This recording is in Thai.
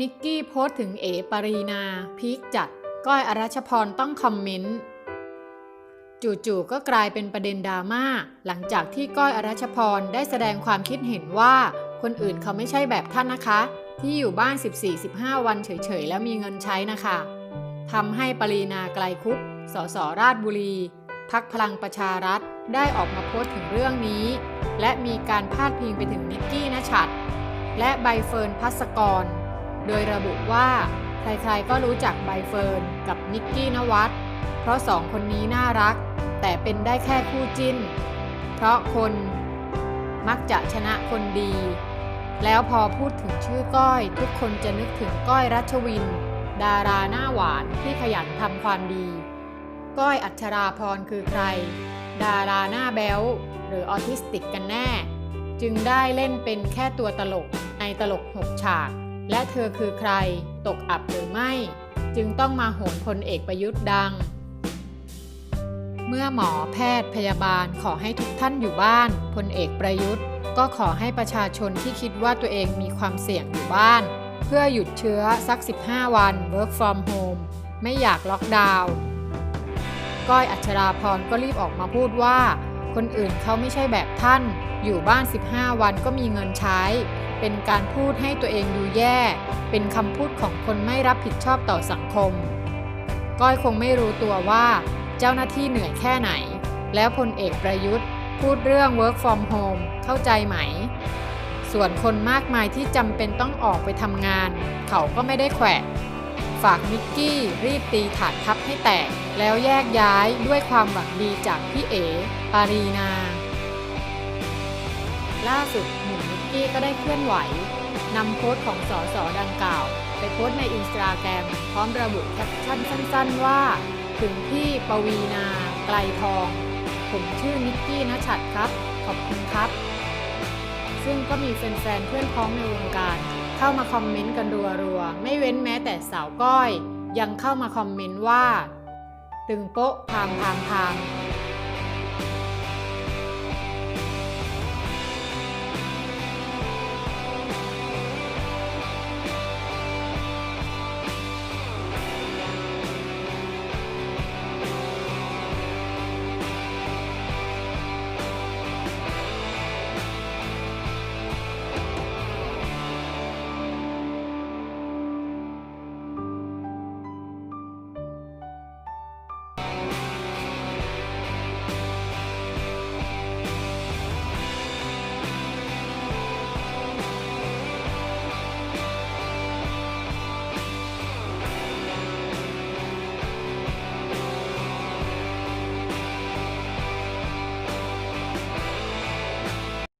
นิกกี้โพสต์ถึงเอปรีนา พีคจัด ก้อยอรัชพรต้องคอมเมนต์ จู่ๆก็กลายเป็นประเด็นดราม่า หลังจากที่ก้อยอรัชพรได้แสดงความคิดเห็นว่า คนอื่นเขาไม่ใช่แบบท่านนะคะ ที่อยู่บ้าน 14-15 วันเฉยๆ แล้วมีเงินใช้นะคะทำให้ปรีนาไกลคุปสสราชบุรี พักพลังประชารัฐได้ออกมาโพสต์ถึงเรื่องนี้ และมีการพาดพิงไปถึงนิกกี้นชัด และใบเฟิร์นพัสกร โดยระบุว่าใครๆก็รู้จักใบเฟิร์นกับนิกกี้นวัดเพราะสองคนนี้น่ารัก แต่เป็นได้แค่คู่จิ้น เพราะคนมักจะชนะคนดี แล้วพอพูดถึงชื่อก้อย ทุกคนจะนึกถึงก้อยรัชวิน ดาราหน้าหวานที่ขยันทำความดี ก้อยอัชราพรคือใคร ดาราหน้าแบ๊วหรือออทิสติกกันแน่ จึงได้เล่นเป็นแค่ตัวตลกในตลกหกฉาก และเธอคือใครตกอับหรือไม่ จึงต้องมาโหนพลเอกประยุทธ์ดัง เมื่อหมอแพทย์พยาบาลขอให้ทุกท่านอยู่บ้านพลเอกประยุทธ์ ก็ขอให้ประชาชนที่คิดว่าตัวเองมีความเสี่ยงอยู่บ้าน เพื่อหยุดเชื้อสัก 15 วัน work from home ไม่อยากล็อกดาวน์ก้อยอัชราพรก็รีบออกมาพูดว่า คนอื่นเขาไม่ใช่แบบท่าน อยู่บ้าน 15 วันก็มีเงินใช้ เป็นการพูดให้ตัวเองดูแย่ เป็นคำพูดของคนไม่รับผิดชอบต่อสังคม ก้อยคงไม่รู้ตัวว่าเจ้าหน้าที่เหนื่อยแค่ไหน แล้วพลเอกประยุทธ์ พูดเรื่อง work from home เข้าใจไหม ส่วนคนมากมายที่จำเป็นต้องออกไปทำงาน เขาก็ไม่ได้แขวะฝากมิกกี้รีบตีถาดทับให้แตก แล้วแยกย้ายด้วยความหวังดีจากพี่เอ๋ ปารีนา ล่าสุดหนุ่มมิกกี้ก็ได้เคลื่อนไหวนำโพสต์ของสอสอดังกล่าว ไปโพสต์ในอินสตาแกรมพร้อมระบุแคปชั่นสั้นๆว่า ถึงพี่ปวีนาไกลทอง ผมชื่อนิกกี้นะชัดครับ ขอบคุณครับ ซึ่งก็มีแฟนๆเพื่อนพ้องในวงการ เข้ามาคอมเมนต์กันรัวๆ ไม่เว้นแม้แต่สาวก้อย ยังเข้ามาคอมเมนต์ว่า ตึงโป๊ะพามพามพาม